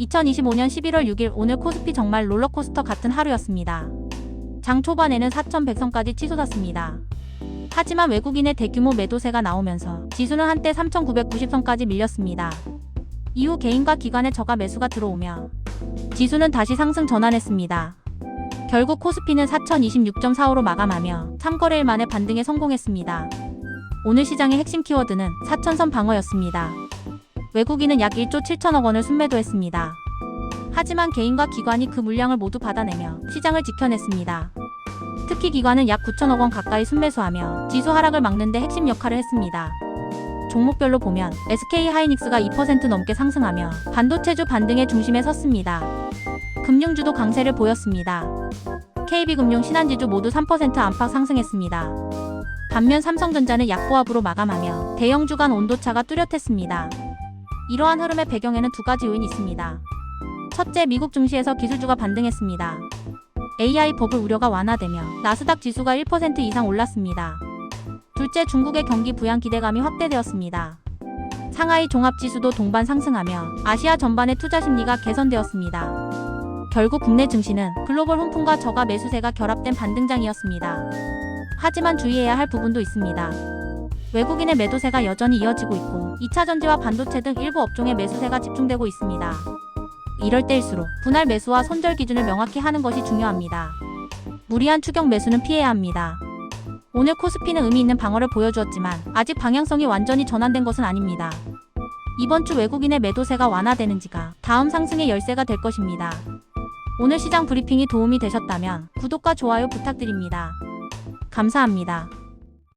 2025년 11월 6일 오늘 코스피 정말 롤러코스터 같은 하루였습니다. 장 초반에는 4,100선까지 치솟았습니다. 하지만 외국인의 대규모 매도세가 나오면서 지수는 한때 3,990선까지 밀렸습니다. 이후 개인과 기관의 저가 매수가 들어오며 지수는 다시 상승 전환했습니다. 결국 코스피는 4,026.45로 마감하며 3거래일 만에 반등에 성공했습니다. 오늘 시장의 핵심 키워드는 4천선 방어였습니다. 외국인은 약 1조 7천억 원을 순매도했습니다. 하지만 개인과 기관이 그 물량을 모두 받아내며 시장을 지켜냈습니다. 특히 기관은 약 9천억 원 가까이 순매수하며 지수 하락을 막는 데 핵심 역할을 했습니다. 종목별로 보면 SK 하이닉스가 2% 넘게 상승하며 반도체주 반등의 중심에 섰습니다. 금융주도 강세를 보였습니다. KB금융 신한지주 모두 3% 안팎 상승했습니다. 반면 삼성전자는 약보합으로 마감하며 대형 주간 온도차가 뚜렷했습니다. 이러한 흐름의 배경에는 두 가지 요인이 있습니다. 첫째, 미국 증시에서 기술주가 반등했습니다. AI 버블 우려가 완화되며 나스닥 지수가 1% 이상 올랐습니다. 둘째, 중국의 경기 부양 기대감이 확대되었습니다. 상하이 종합지수도 동반 상승하며 아시아 전반의 투자 심리가 개선되었습니다. 결국 국내 증시는 글로벌 훈풍과 저가 매수세가 결합된 반등장이었습니다. 하지만 주의해야 할 부분도 있습니다. 외국인의 매도세가 여전히 이어지고 있고 2차 전지와 반도체 등 일부 업종의 매수세가 집중되고 있습니다. 이럴 때일수록 분할 매수와 손절 기준을 명확히 하는 것이 중요합니다. 무리한 추격 매수는 피해야 합니다. 오늘 코스피는 의미 있는 방어를 보여주었지만 아직 방향성이 완전히 전환된 것은 아닙니다. 이번 주 외국인의 매도세가 완화되는지가 다음 상승의 열쇠가 될 것입니다. 오늘 시장 브리핑이 도움이 되셨다면 구독과 좋아요 부탁드립니다. 감사합니다.